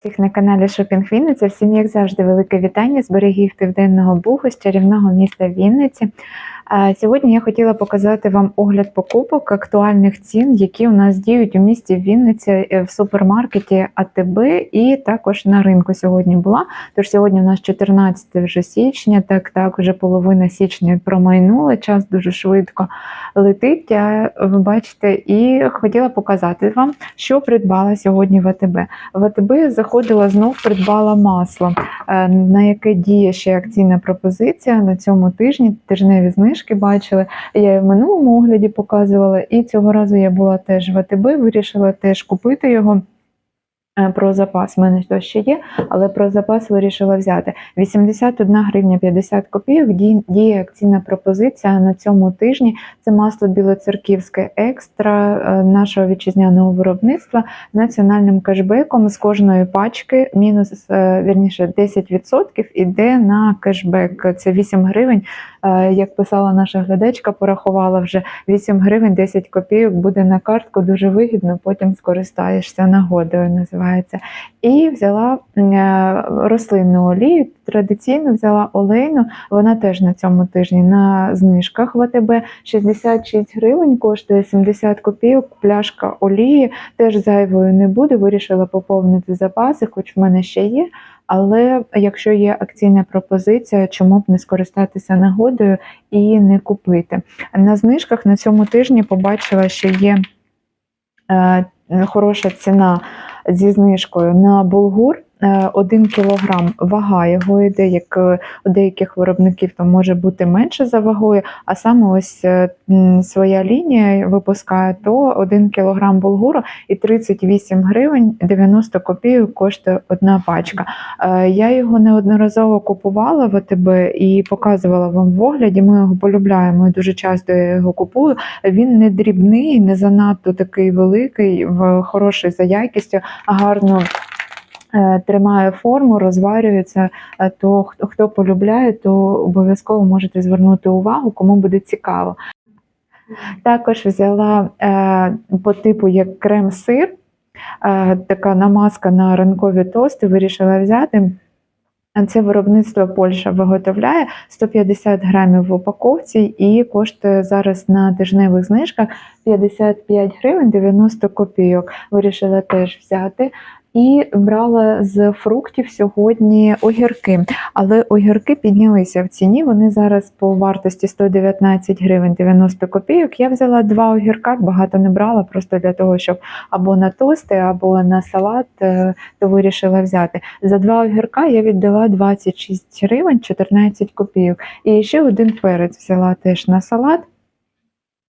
Всіх на каналі Шопінг Вінниця. Всім, як завжди, велике вітання з берегів Південного Бугу, з чарівного міста Вінниці. Сьогодні я хотіла показати вам огляд покупок актуальних цін, які у нас діють у місті Вінниці е, в супермаркеті АТБ і також на ринку сьогодні була. Тож сьогодні у нас 14 вже січня, так так вже половина січня промайнула, час дуже швидко летить. Ви бачите, і хотіла показати вам, що придбала сьогодні в АТБ. В АТБ заходила знов придбала масло, е, на яке діє ще акційна пропозиція на цьому тижні. Тижневі знижки бачили. Я і в минулому огляді показувала, і цього разу я була теж в АТБ, вирішила теж купити його. Е, Про запас в мене то ще є, але про запас вирішила взяти. 81 гривня 50 копійок діє, акційна пропозиція на цьому тижні. Це масло білоцерківське екстра е, нашого вітчизняного виробництва з національним кешбеком з кожної пачки мінус е, вірніше 10% іде на кешбек. Це 8 гривень. Як писала наша глядачка, порахувала вже 8 гривень 10 копійок буде на картку. Дуже вигідно. Потім скористаєшся нагодою. Називається. І взяла е, рослинну олію. Традиційно взяла олейну. Вона теж на цьому тижні на знижках в АТБ 66 гривень коштує 70 копійок. Пляшка олії теж зайвою не буде. Вирішила поповнити запаси, хоч в мене ще є. Але якщо є акційна пропозиція, чому б не скористатися нагодою і не купити? На знижках на цьому тижні побачила, що є е, хороша ціна зі знижкою на булгур. 1 кілограм вага його йде, як е, у деяких виробників то може бути менше за вагою, а саме ось е, своя лінія випускає то 1 кілограм булгуру і 38 гривень 90 копійок коштує одна пачка. Е, Я його неодноразово купувала в АТБ і показувала вам в огляді. Ми його полюбляємо і дуже часто я його купую. Він не дрібний, не занадто такий великий, хороший за якістю, гарно. Е, Тримає форму, розварюється. Е, То хто, полюбляє, то обов'язково можете звернути увагу, кому буде цікаво. Також взяла е, по типу як крем-сир, така намазка на ранкові тости, вирішила взяти. Це виробництво Польща виготовляє 150 грамів в упаковці і коштує зараз на тижневих знижках 55 гривень 90 копійок. Вирішила теж взяти. І брала з фруктів сьогодні огірки. Але огірки піднялися в ціні. Вони зараз по вартості 119 гривень 90 копійок. Я взяла два огірка, багато не брала, просто для того, щоб або на тости, або на салат, е, то вирішила взяти. За два огірка я віддала 26 гривень 14 копійок. І ще один перець взяла теж на салат.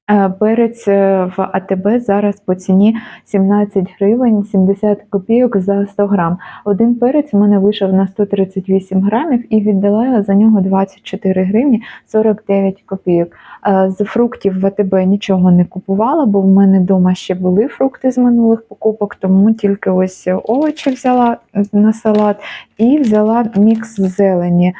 Е, Перець е, в АТБ зараз по ціні 17 гривень 70 копійок за 100 грам. Один перець в мене вийшов на 138 грамів і віддала за нього 24 гривні 49 копійок. Е, З фруктів в АТБ нічого не купувала, бо в мене вдома ще були фрукти з минулих покупок, тому тільки ось овочі взяла на салат і взяла мікс зелені.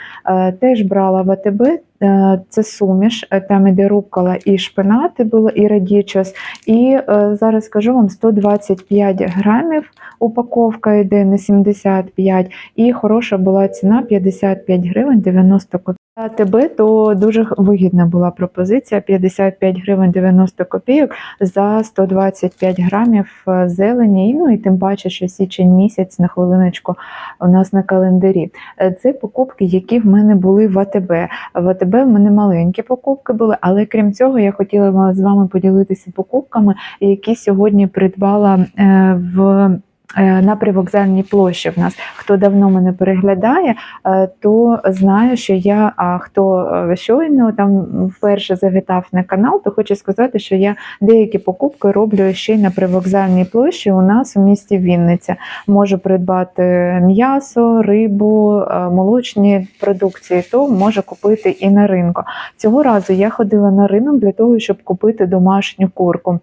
Теж брала в АТБ. Е, Це суміш, е, там іде рукола і шпинати було, і радічос. І е, зараз скажу вам 125 грамів упаковка йде на 75, і хороша була ціна 55 гривень 90 копійок. ТБ то дуже вигідна була пропозиція 55 гривень 90 копійок за 125 грамів е, зелені. Ну і тим паче, що січень місяць на хвилиночку у нас на календарі. Е, Це покупки, які в мене були в АТБ. В АТБ в мене маленькі покупки були, але крім цього, я хотіла з вами поділитися покупками, які сьогодні придбала е, в. Е, На привокзальній площі в нас хто давно мене переглядає, е, то знає, що я, а хто е, щойно там вперше завітав на канал, то хочу сказати, що я деякі покупки роблю ще й на привокзальній площі у нас у місті Вінниця. Можу придбати м'ясо, рибу, молочні продукції, то можу купити і на ринку. Цього разу я ходила на ринок для того, щоб купити домашню курку.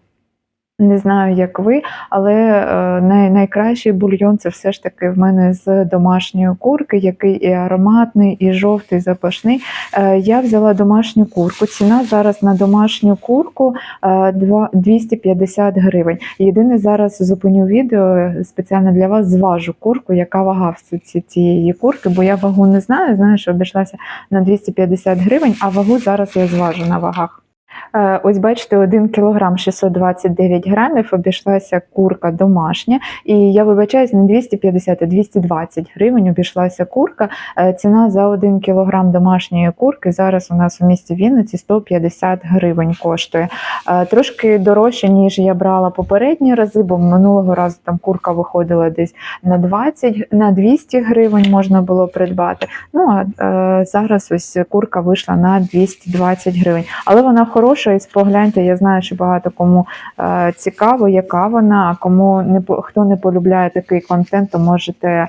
Не знаю, як ви, але е, най, найкращий бульйон це все ж таки в мене з домашньої курки, який і ароматний, і жовтий, запашний. Е, я взяла домашню курку. Ціна зараз на домашню курку е, два- 250 гривень. Єдине зараз зупиню відео спеціально для вас зважу курку, яка вага в ці- цієї курки, бо я вагу не знаю. Що обійшлася на 250 гривень, а вагу зараз я зважу на вагах. Е, Ось бачите, 1 кілограм 629 грамів обійшлася курка домашня. І я вибачаюсь, не 250, а 220 гривень обійшлася курка. Е, Ціна за 1 кілограм домашньої курки зараз у нас у місті Вінниці 150 гривень коштує. Е, Трошки дорожче, ніж я брала попередні рази, бо минулого разу там курка виходила десь на 20, на 200 гривень можна було придбати. Ну а зараз ось курка вийшла на 220 гривень. Але вона хороша, і погляньте, я знаю, що багато кому е, цікаво, яка вона. А кому не хто не полюбляє такий контент, то можете е,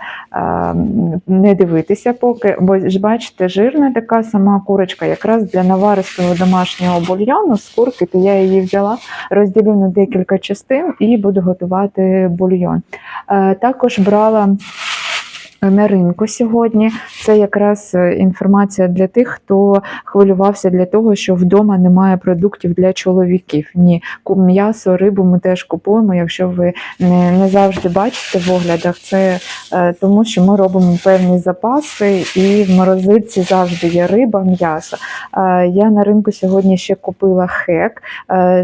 не дивитися поки. Бо бачите, жирна така сама курочка, якраз для наваристого домашнього бульйону з курки, то я її взяла, розділю на декілька частин і буду готувати бульйон. Е, також брала. На ринку сьогодні це якраз е, інформація для тих, хто хвилювався для того, що вдома немає продуктів для чоловіків. Ні, м'ясо, рибу ми теж купуємо. Якщо ви не, не завжди бачите в оглядах, це е, тому, що ми робимо певні запаси, і в морозильці завжди є риба, м'ясо. Е, я на ринку сьогодні ще купила хек.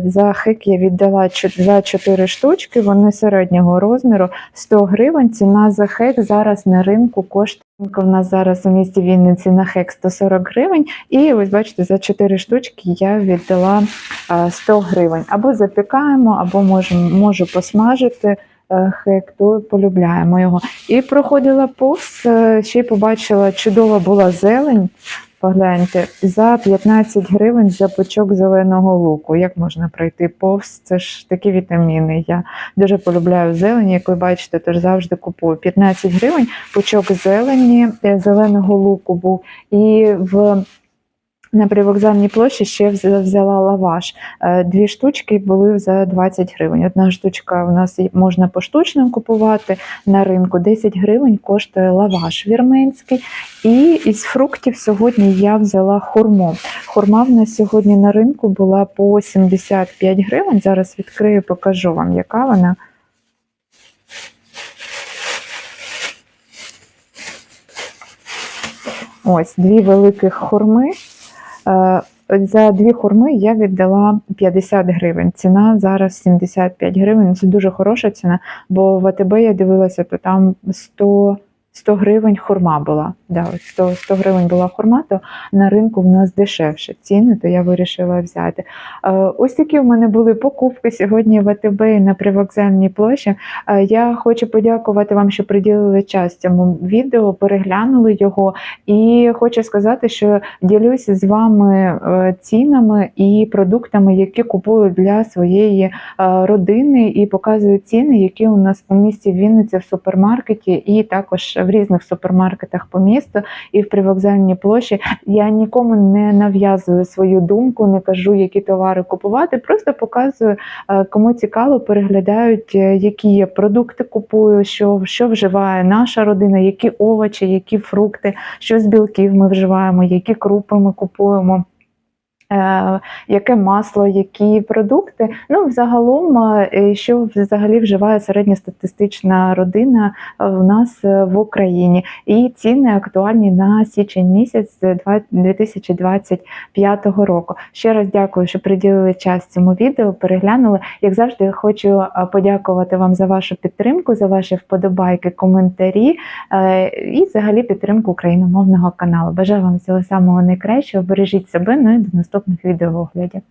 За хек я віддала за 4 штучки. Вони середнього розміру 100 гривень. Ціна за хек зараз ринку коштує. В нас зараз у місті Вінниці на хек 140 гривень, і ось бачите, за 4 штучки я віддала е, 100 гривень. Або запікаємо, або можемо можу посмажити е, хек, то полюбляємо його. І проходила повз, е, ще й побачила, чудова була зелень. Погляньте, за 15 гривень за пучок зеленого луку. Як можна пройти повз? Це ж такі вітаміни. Я дуже полюбляю зелені, як ви бачите, тож завжди купую. 15 гривень пучок зелені, е, зеленого луку був. І в на привокзальній площі ще взя- взяла лаваш. Е, Дві штучки були за 20 гривень. Одна штучка у нас можна поштучно купувати на ринку. 10 гривень коштує лаваш вірменський. І із фруктів сьогодні я взяла хурму. Хурма в нас сьогодні на ринку була по 75 гривень. Зараз відкрию, покажу вам, яка вона. Ось дві великих хурми. Е, За дві хурми я віддала 50 гривень. Ціна зараз 75 гривень. Це дуже хороша ціна, бо в АТБ я дивилася, то там 100, 100 гривень хурма була. Да, 100, 100 гривень була хурма, то на ринку в нас дешевше ціни, то я вирішила взяти. Е, Ось такі в мене були покупки сьогодні в АТБ на привокзальній площі. Е, Я хочу подякувати вам, що приділили час цьому відео, переглянули його. І хочу сказати, що ділюся з вами е, цінами і продуктами, які купую для своєї родини, і показую ціни, які у нас у місті Вінниці в супермаркеті, і також в різних супермаркетах по місту і в привокзальній площі. Я нікому не нав'язую свою думку, не кажу, які товари купувати. Просто показую, е, кому цікаво, переглядають, е, які є продукти купую, що, що вживає наша родина, які овочі, які фрукти, що з білків ми вживаємо, які крупи ми купуємо. Е, Яке масло, які продукти. Ну, взагалом, е, що взагалі вживає середньостатистична родина е, в нас в Україні. І ціни актуальні на січень місяць е, 2025 року. Ще раз дякую, що приділили час цьому відео, переглянули. Як завжди, хочу подякувати вам за вашу підтримку, за ваші вподобайки, коментарі і взагалі підтримку україномовного каналу. Бажаю вам всього самого найкращого. Бережіть себе. Ну і до наступних відеооглядів.